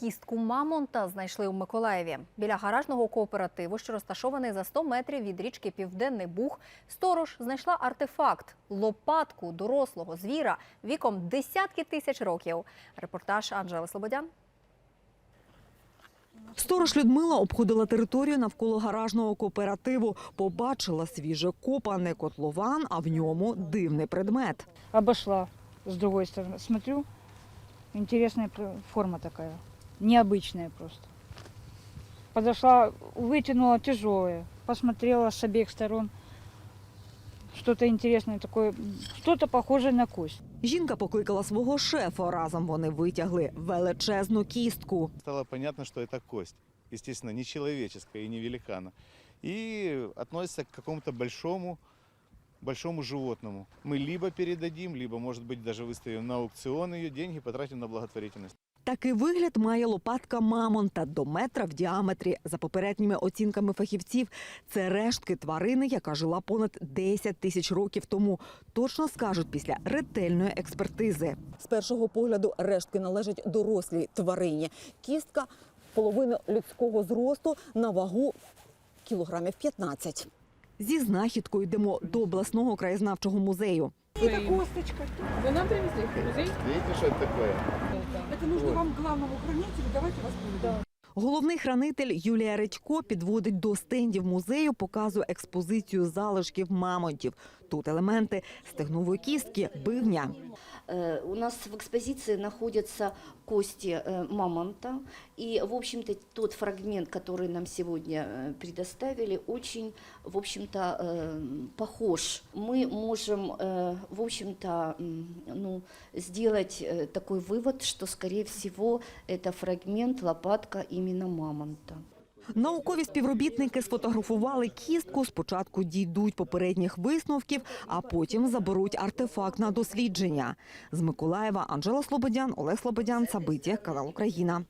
Кістку мамонта знайшли у Миколаєві. Біля гаражного кооперативу, що розташований за 100 метрів від річки Південний Буг, сторож знайшла артефакт – лопатку дорослого звіра віком десятки тисяч років. Репортаж Анжели Слободян. Сторож Людмила обходила територію навколо гаражного кооперативу. Побачила свіже копане котлован, а в ньому дивний предмет. обошла с другой стороны. Смотрю, интересная п- форма такая, необычная просто. Подошла, вытянула тяжелое, посмотрела с обеих сторон. Что-то интересное такое, что-то похожее на кость. Жінка покликала свого шефа. Разом вони витягли величезну кістку. Стало понятно, что это кость. Естественно, не человеческая и не великана. И относится к какому-то большому, большому животному. Мы либо передадим, либо, может быть, даже выставим на аукцион ее, деньги потратим на благотворительность. Такий вигляд має лопатка мамонта до метра в діаметрі. За попередніми оцінками фахівців, це рештки тварини, яка жила понад 10 тисяч років тому. Точно скажуть після ретельної експертизи. З першого погляду рештки належать дорослій тварині. Кістка половини людського зросту на вагу кілограмів 15. Зі знахідкою йдемо до обласного краєзнавчого музею. Это косточка. Вы нам привезли в музей? Видите, что это такое? Это нужно вам главному хранителю. Давайте вас проведем. Головний хранитель Юлія Редько підводить до стендів музею, показує експозицію залишків мамонтів. Тут елементи стегнової кістки, бивня. Э, У нас в экспозиции находятся кости э, мамонта. И, в общем-то, тот фрагмент, который нам сегодня э, предоставили, очень, в общем-то, э, похож. Мы можем, э, в общем-то, м, ну, сделать э, такой вывод, что, скорее всего, это фрагмент, лопатка именно мамонта. Наукові співробітники сфотографували кістку. Спочатку дійдуть попередніх висновків, а потім заберуть артефакт на дослідження. З Миколаєва Анжела Слободян, Олег Слободян, Сабиття, канал Україна.